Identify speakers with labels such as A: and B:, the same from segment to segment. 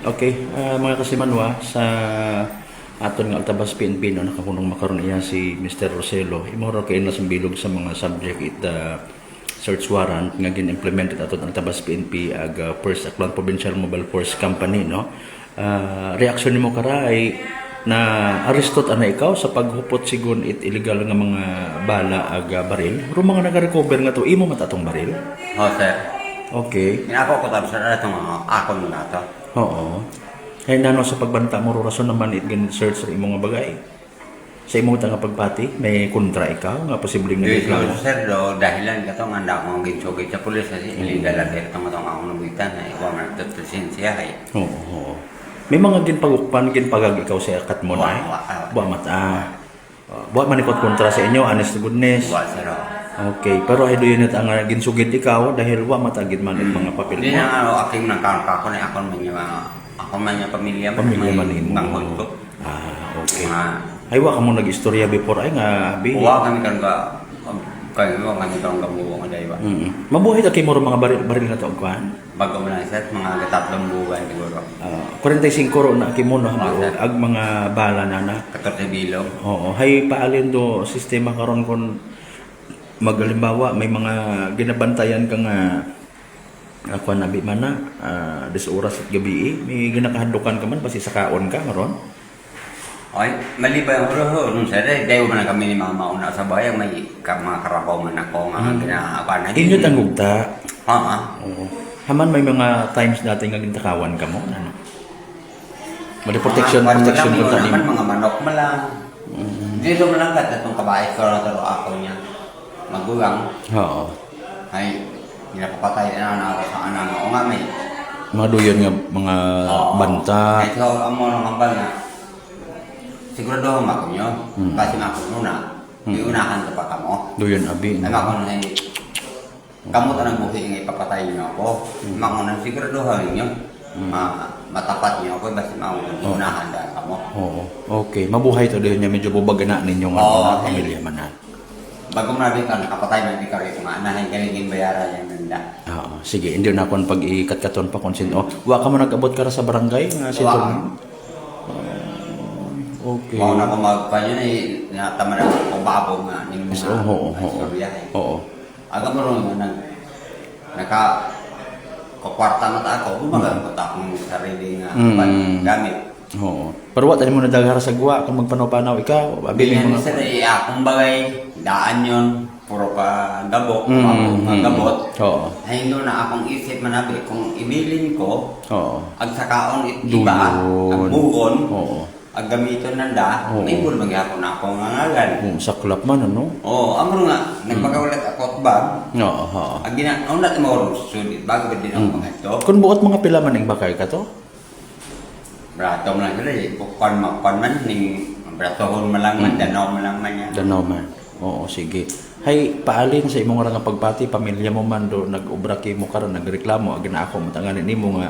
A: Okay, ah, mga kasimanwa, sa aton nga altabas PNP no nakakunong makaroon iya si Mr. Roselo imoro kay na bilog sa mga subject it the search warrant nga gin-implemented aton ang tabas PNP ag ah, First Aklan Provincial Mobile Force Company no Ah, reaksyon nimo kara ay na arestot ana ikaw sa paghupot sigon it illegal nga mga bala ag baril ro mga nag-recover nga to imo mat atong baril
B: Ho, sir.
A: okay
B: Ginako ko tapos na itong akon na to.
A: Oo. Kaya nano sa pagbanta mo, rason naman it gan search sa imong nga bagay. Sa imong nga pagpati, may kontra ikaw nga posibleng nga reklamo.
B: sir, do, dahilan ka to nga na akong ginsugit sa pulis kasi illegal lang sir itong itong akong nabuitan na ikaw man tutusin siya eh.
A: Oo. oo. May mga ginpagukpan, ginpagag ikaw sa akat mo na.
B: Wa- wa- ah.
A: Buwa mata. Uh, buwa manikot kontra sa inyo, honest to goodness.
B: Wa, sir.
A: Okay, pero ay doon it ang ginsugid ikaw dahil wa matagid man it mga papel
B: Hindi
A: mo.
B: na ano, aking nagkakako na akon man yung mga, akon man yung pamilya man.
A: Pamilya man
B: bangkod ko.
A: Ah, okay.
B: Mga,
A: Ay wa ka mo nag-istorya before ay nga abi.
B: uwa kami kan ka, kayo mo kami kang gamuwa nga dahil ba.
A: Mabuhay ta kay mo mga baril, baril na to kuan.
B: Bago mo lang sir, mga tatlong buwan siguro.
A: Ah, 45 ro na kimo no
B: Ah, sir.
A: ag mga bala na na.
B: 14 bilog.
A: Oo, hay paalin do sistema karon kon magalimbawa may mga ginabantayan ka nga ako na bi man na ah, des oras at gabi eh. may ginakahadukan ka man basi sa kaon ka maron.
B: Ay, mali ba yung roho? Nung sir, eh, dayo man kami ni mama una sa bayan, may ka, mga karabaw man ako nga
A: Hmm.
B: ginaapan na.
A: Inyo tangugta.
B: Ha, ha?
A: Oo. Haman may mga times natin nga gintakawan ka mo ano. Mali protection
B: Mga-
A: protection
B: mga-
A: ko tani.
B: naman, mga manok mo lang.
A: Mm-hmm.
B: Dito mo lang kat itong kabahay ko na ako niya. Magulang.
A: Oo.
B: Ay, ginapapatay na na ako sa anak mo. O nga may.
A: Mga duyon nga mga
B: Oo.
A: banta.
B: Ay, so, ang mga kambal na. Sigurado ako mako nyo.
A: Hmm.
B: Kasi mako muna.
A: Hmm.
B: Iunahan ko pa kamo.
A: Duyon abi.
B: Ay, mako na hindi. Kamu tanang buhay nga ipapatay niyo ako. Mako na siguraduhan niyo. Ma matapat niyo ako. Basta mako iunahan dahil kamo.
A: Oo. Okay, mabuhay to din niya medyo bubag na ninyo nga
B: Oo.
A: mga pamilya man na.
B: Bago mo nabi ka, nakapatay na ka rin nga. Anahin ka rin bayaran yan nanda.
A: Oo. Sige, hindi na akong pag ikat-katon pa kung sino. Oh, wa ka mo nag-abot ka sa barangay nga si
B: Wa.
A: Okay.
B: Mao na ko magpanyo na natama na ako babog nga. Ning mga
A: oo, oo, oo.
B: eh.
A: Oo.
B: Aga mo rin nag naka kakwarta mata ako, bumaga ko ta akong sarili nga
A: Mm.
B: gamit.
A: Oo. Pero wa tani mo nadagara sa guwa kung magpanaw-panaw ikaw. Abi may
B: mga sa
A: mga
B: eh, akong bagay, daan yon puro pa gabok,
A: Mm,
B: mm, mga
A: mm,
B: gabot.
A: Oo.
B: Ay no na akong isip manabi kung ibilin ko,
A: Oo.
B: ag sakaon it iba, ag
A: Duyon.
B: bugon,
A: Oo.
B: ag gamiton nanda,
A: Oo.
B: may bul magyapon na ako nga ngalan.
A: Oo, saklap man ano.
B: Oo, amro nga, nagpagawalad ako at bag,
A: Oo,
B: ang gina, ang natin mo sulit, bago ba din ang
A: Mm.
B: mga ito,
A: Kung buot mga pila man ning bakay ka to?
B: Brato mo lang sila eh, kukwan makwan man, ning bratohon mo lang man, danaw mo lang man yan.
A: Danaw man. Oo, sige. Hay, paalin sa imong nga pagpati, pamilya mo man do nag-ubra kay mo karon nagreklamo ag na ako matanganin nimo nga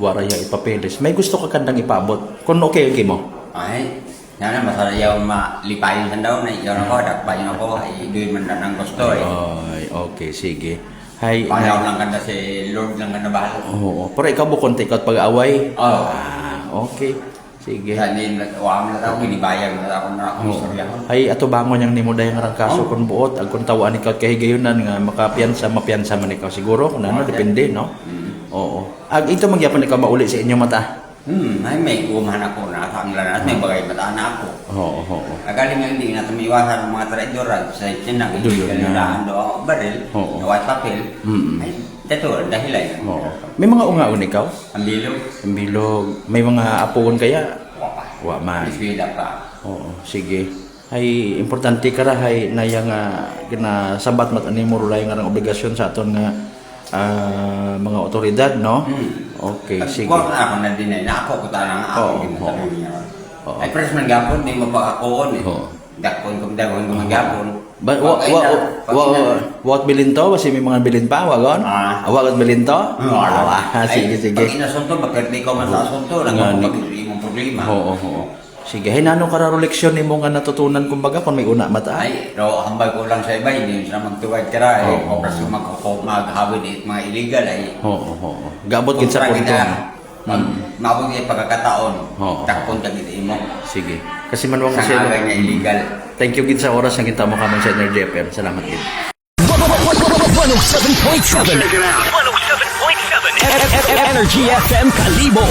A: waraya ipapeles. May gusto ka kandang ipaabot. Kung okay okay mo.
B: Ay, sana masaya yaw malipayin sa daw na iyaw na ko, dakpayin ako, ay doon man lang ang gusto eh.
A: Ay, okay, sige. Hay,
B: Pangaw lang kanda si Lord lang kanda bahala.
A: Oo, pero ikaw bukon take out pag-away.
B: Oo.
A: Ah, okay. Sige.
B: Din, wala na ako, ginibayang na ako na
A: Oo.
B: istorya.
A: Ay, ato bangon yang nimo dayon nga kaso
B: Oh.
A: kun buot ag kun tawaan ikaw kay gayunan nga makapiyansa mapiyansa man ikaw siguro kung ano
B: Okay.
A: depende no.
B: Hmm.
A: Oo. Ag ito magyapon ikaw mauli sa inyo mata.
B: Hmm, ay may umahan ako na sa anglan at may bagay mata na ako.
A: Oo, oo.
B: Agaling nga hindi na tumiwasan ng mga traidora sa sinang
A: Doon
B: hindi
A: na.
B: kanilaan do ako baril,
A: Oo.
B: na white papel.
A: Mm.
B: Ay, dato, dahilan.
A: Oo. May mga ungaon ikaw?
B: Ang bilog,
A: Ang bilog. May mga apuon kaya?
B: wapa.
A: Wa man.
B: Biswida pa.
A: Oo, sige. Ay importante ka ra hay na yang nga ginasabat mat ani mo rulay nga ang obligasyon sa aton nga ah, mga otoridad no.
B: Hmm.
A: Okay,
B: Pag
A: sige.
B: kuha ako na din eh, na ako ko tanang ako
A: Oo, oo. Oo.
B: Ay press man gapon, di mo pa ako eh.
A: Oo.
B: Dakpon kung dakpon kung gapon.
A: Ba, wa, wa, wa, wa, wat bilin to? Kasi may mga bilin pa, wagon?
B: Ah.
A: Wagot bilin to?
B: Wala.
A: Ah, sige, sige.
B: Pag inasunto, bakit di ko man sa asunto, lang ako
A: ni-
B: pag imong problema.
A: Oo, oo. Sige, hinano ka raro leksyon ni mo nga natutunan kumbaga kung may una mata.
B: Ay, pero hambal ko lang sa iba, hindi na magtuwad ka ra. Eh, oh, oh. magkakop, maghawid, eh, mga illegal ay.
A: Eh. Oo, oh, oo, oh, Gabot kin sa punto.
B: Mm. Mag, mm. Mabog yung pagkakataon,
A: oh,
B: takpon ka gito mo.
A: Sige. Kasi
B: manuwang
A: kasi...
B: Sa nga mm. illegal.
A: Thank you gid sa oras na kita mo kamang sa Energy FM. Salamat gid. 107.7 Check it out.
C: 107.7 Energy FM Kalibo.